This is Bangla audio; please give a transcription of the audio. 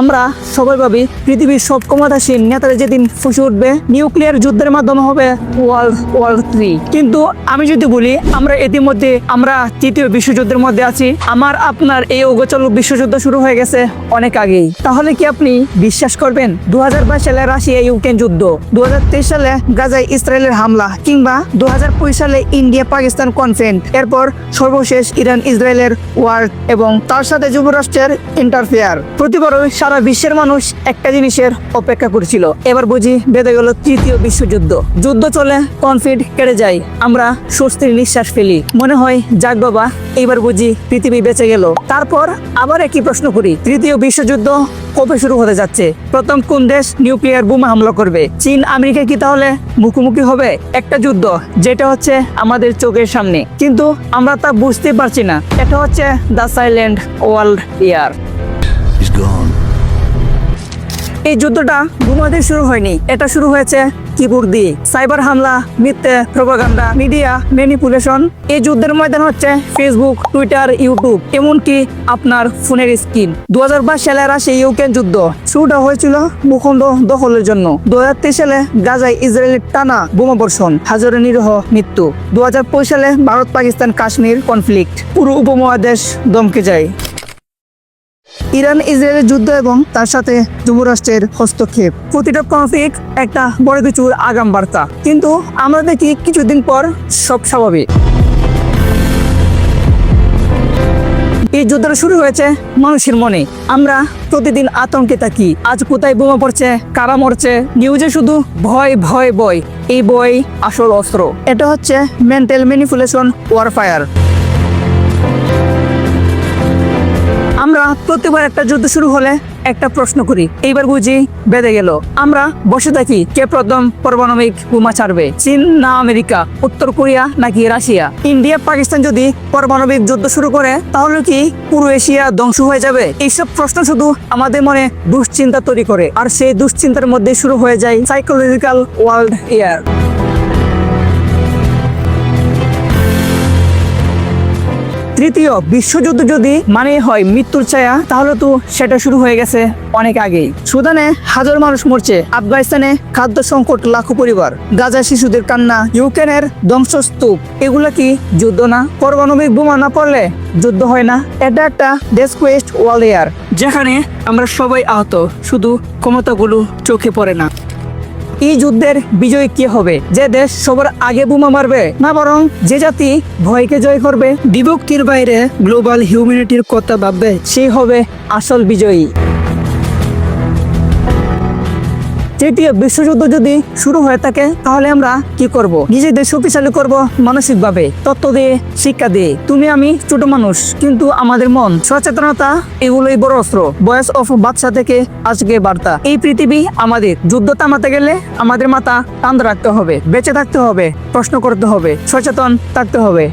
আমরা সবাই ভাবি পৃথিবীর সব ক্ষমতাসীন নেতারা যেদিন ফুসে উঠবে, নিউক্লিয়ার যুদ্ধের মাধ্যমে হবে ওয়ার্ল্ড ওয়ার্ল্ড থ্রি কিন্তু আমি যদি বলি, আমরা ইতিমধ্যে আমরা তৃতীয় বিশ্বযুদ্ধের মধ্যে আছি। আমার, আপনার এই অগোচল বিশ্বযুদ্ধ শুরু হয়ে গেছে অনেক আগেই। তাহলে কি আপনি বিশ্বাস করবেন? দু হাজার বাইশ সালে রাশিয়া ইউক্রেন যুদ্ধ দু হাজার তেইশ সালে গাজায় ইসরায়েলের হামলা, কিংবা দু হাজার কুড়ি সালে ইন্ডিয়া পাকিস্তান কনফ্রেন্ট এরপর সর্বশেষ ইরান ইসরায়েলের ওয়ার এবং তার সাথে যুবরাষ্ট্রের ইন্টারফেয়ার প্রতিবারই সারা বিশ্বের মানুষ একটা জিনিসের অপেক্ষা করছিল। এবার বুঝি বেঁধে গেল তৃতীয় বিশ্বযুদ্ধ। যুদ্ধ চলে কনফিড কেটে যায়। আমরা স্বস্তির নিঃশ্বাস ফেলি। মনে হয়, যাক বাবা, এইবার বুঝি পৃথিবী বেঁচে গেল। তারপর আবার একই প্রশ্ন করি। তৃতীয় বিশ্বযুদ্ধ কবে শুরু হতে যাচ্ছে? প্রথম কোন দেশ নিউক্লিয়ার বোমা হামলা করবে? চীন, আমেরিকা কি তাহলে মুখোমুখি হবে? একটা যুদ্ধ, যেটা হচ্ছে আমাদের চোখের সামনে। কিন্তু আমরা তা বুঝতে পারছি না। এটা হচ্ছে the silent world year gone. এই যুদ্ধটা বোমা দিয়ে শুরু হয়নি। এটা শুরু হয়েছে কিবোর্ড দিয়ে। সাইবার হামলা, মিথ্যে প্রোপাগান্ডা, মিডিয়া ম্যানিপুলেশন। এই যুদ্ধের ময়দান হচ্ছে ফেসবুক, টুইটার, ইউটিউব, এমনকি আপনার ফোনের স্ক্রিন। দু হাজার বাইশ সালে রাশিয়া ইউক্রেন যুদ্ধ শুরুটা হয়েছিল ভূখণ্ড দখলের জন্য। দু হাজার তেইশ সালে গাজায় ইসরায়েলের টানা বোমা বর্ষণ হাজারো নিরহ মৃত্যু। দু হাজার পঁচিশ সালে ভারত পাকিস্তান কাশ্মীর কনফ্লিক্ট পুরো উপমহাদেশ দমকে যায়। ইরান, ইসরায়েলের যুদ্ধ এবং তার সাথে যুবরাষ্ট্রের হস্তক্ষেপ। প্রতিটা কনফ্লিক্ট একটা বড় কিছুর আগাম বার্তা কিন্তু আমরা দেখি কিছুদিন পর সব স্বাভাবিক। এই যুদ্ধটা শুরু হয়েছে মানুষের মনে। আমরা প্রতিদিন আতঙ্কে থাকি। আজ কোথায় বোমা পড়ছে, কারা মরছে নিউজে শুধু ভয় ভয় বয় এই বই আসল অস্ত্র। এটা হচ্ছে মেন্টাল ম্যানিপুলেশন ওয়ারফায়ার প্রতিবার একটা যুদ্ধ শুরু হলে একটা প্রশ্ন করি। এইবার বুঝি বেঁধে গেল। আমরা বসে থাকি কে প্রথম পারমাণবিক বোমা ছাড়বে? চীন না আমেরিকা, উত্তর কোরিয়া নাকি রাশিয়া? ইন্ডিয়া, পাকিস্তান যদি পারমাণবিক যুদ্ধ শুরু করে, তাহলে কি পুরো এশিয়া ধ্বংস হয়ে যাবে? এইসব প্রশ্ন শুধু আমাদের মনে দুশ্চিন্তা তৈরি করে, আর সেই দুশ্চিন্তার মধ্যে শুরু হয়ে যায় সাইকোলজিক্যাল ওয়ার্ল্ড ইয়ার তৃতীয় বিশ্বযুদ্ধ যদি মানে হয় মৃত্যুর ছায়া, তাহলে তো সেটা শুরু হয়ে গেছে অনেক আগেই। সুদানে হাজার মানুষ মরছে। আফগানিস্তানে খাদ্য সংকট, লাখো পরিবার। গাজা শিশুদের কান্না, ইউক্রেনের ধ্বংসস্তূপ। এগুলো কি যুদ্ধ না? পারমাণবিক বোমা না পড়লে যুদ্ধ হয় না? এটা একটা ডেস্কুয়েস্ট ওয়ার্ল্ড এয়ার যেখানে আমরা সবাই আহত। শুধু ক্ষমতাগুলো চোখে পড়ে না। এই যুদ্ধের বিজয়ী কে হবে? যে দেশ সবার আগে বোমা মারবে? না বরং যে জাতি ভয়কে জয় করবে, বিভক্তির বাইরে গ্লোবাল হিউম্যানিটির কথা ভাববে, সেই হবে আসল বিজয়ী। তৃতীয় বিশ্বযুদ্ধ যদি শুরু হয়ে থাকে, তাহলে আমরা কি করব? নিজেদের শক্তিশালী করব মানসিকভাবে। তত্ত্ব দিয়ে, শিক্ষা দিয়ে। তুমি আমি ছোট মানুষ, কিন্তু আমাদের মন, সচেতনতা এগুলোই বড় অস্ত্র। বয়স অফ বাচ্চা থেকে আজকে বার্তা। এই পৃথিবী আমাদের। যুদ্ধ থামাতে গেলে আমাদের মাথা টান রাখতে হবে, বেঁচে থাকতে হবে, প্রশ্ন করতে হবে, সচেতন থাকতে হবে।